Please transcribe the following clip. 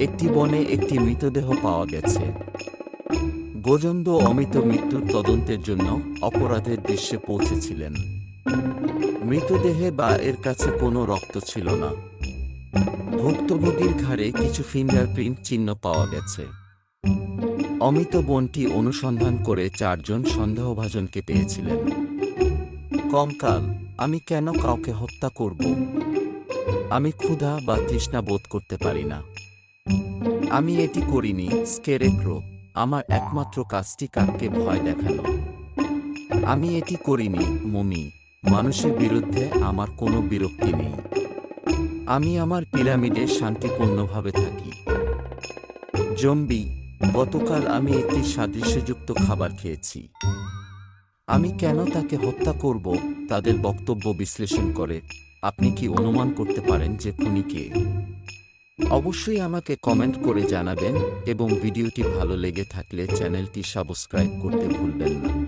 একটি বনে একটি মৃতদেহ পাওয়া গেছে। গোজন্দ অমিত মৃত্যুর তদন্তের জন্য অপরাধের দৃশ্যে পৌঁছেছিলেন। মৃতদেহে বা এর কাছে কোনো রক্ত ছিল না। ভুক্তভোগীর ঘাড়ে কিছু ফিঙ্গারপ্রিন্ট চিহ্ন পাওয়া গেছে। অমিত বনটি অনুসন্ধান করে চারজন সন্দেহভাজনকে পেয়েছিলেন। কঙ্কাল, আমি কেন কাউকে হত্যা করব? আমি ক্ষুধা বা তৃষ্ণা বোধ করতে পারি না। আমি এটি করিনি স্কেরেক্রো আমার একমাত্র কাজটি কাককে ভয় দেখানো। আমি এটি করিনি, মমি। মানুষের বিরুদ্ধে আমার কোনো বিরক্তি নেই। আমি আমার পিরামিডে শান্তিপূর্ণভাবে থাকি। জম্বি, গতকাল আমি একটি সাদৃশ্যযুক্ত খাবার খেয়েছি। আমি কেন তাকে হত্যা করব, তাদের বক্তব্য বিশ্লেষণ করে। আপনি কি অনুমান করতে পারেন যে খুনি কে? অবশ্যই আমাকে কমেন্ট করে জানাবেন এবং ভিডিওটি ভালো লেগে থাকলে চ্যানেলটি সাবস্ক্রাইব করতে ভুলবেন না।